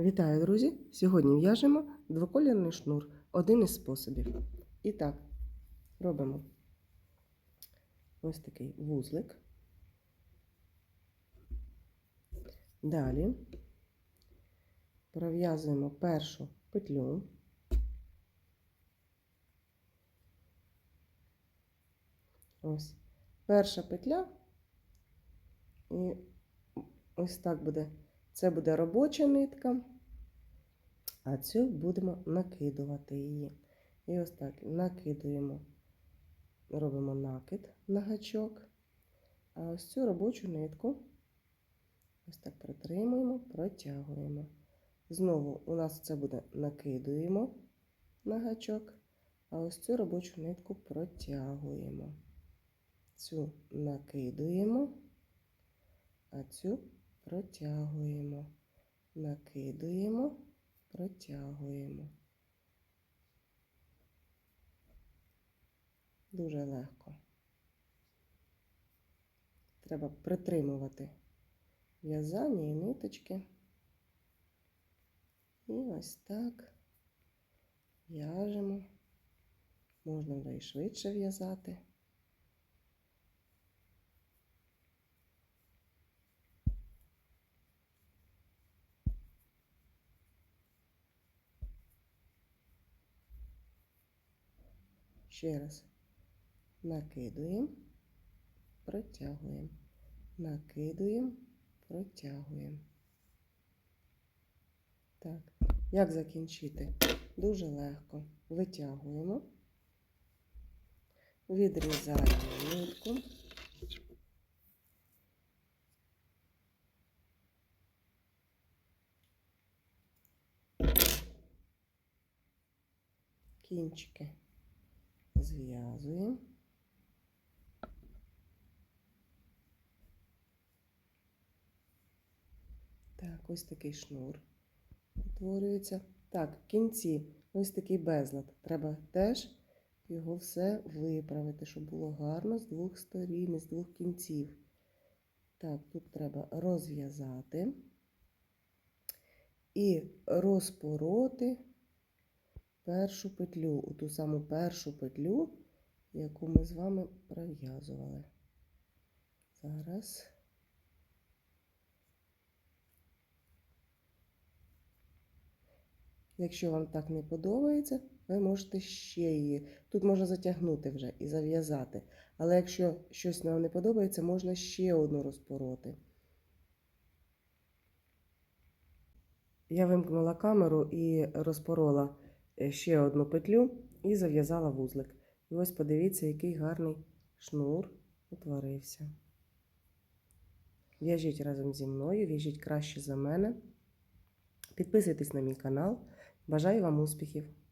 Вітаю, друзі! Сьогодні в'яжемо двоколірний шнур, один із способів. І так, робимо ось такий вузлик. Далі пров'язуємо першу петлю. Ось перша петля, і ось так буде. Це буде робоча нитка, а цю будемо накидувати її. І ось так накидуємо, робимо накид на гачок, а ось цю робочу нитку ось так притримуємо, протягуємо. Знову у нас це буде накидуємо на гачок, а ось цю робочу нитку протягуємо. Цю накидуємо, а цю протягуємо, накидуємо, протягуємо. Дуже легко. Треба притримувати в'язання і ниточки. І ось так в'яжемо. Можна вже і швидше в'язати. Ще раз накидуємо, протягуємо, накидуємо, протягуємо. Так, як закінчити? Дуже легко. Витягуємо, відрізаємо нитку. Кінчики зв'язуємо. Так, ось такий шнур утворюється. Так, в кінці ось такий безлад. Треба теж його все виправити, щоб було гарно з двох сторін, з двох кінців. Так, тут треба розв'язати і розпороти першу петлю, у ту саму першу петлю, яку ми з вами пров'язували. Зараз. Якщо вам так не подобається, ви можете ще її. Тут можна затягнути вже і зав'язати. Але якщо щось нам не подобається, можна ще одну розпороти. Я вимкнула камеру і розпорола ще одну петлю і зав'язала вузлик. І ось подивіться, який гарний шнур утворився. В'яжіть разом зі мною, в'яжіть краще за мене. Підписуйтесь на мій канал. Бажаю вам успіхів!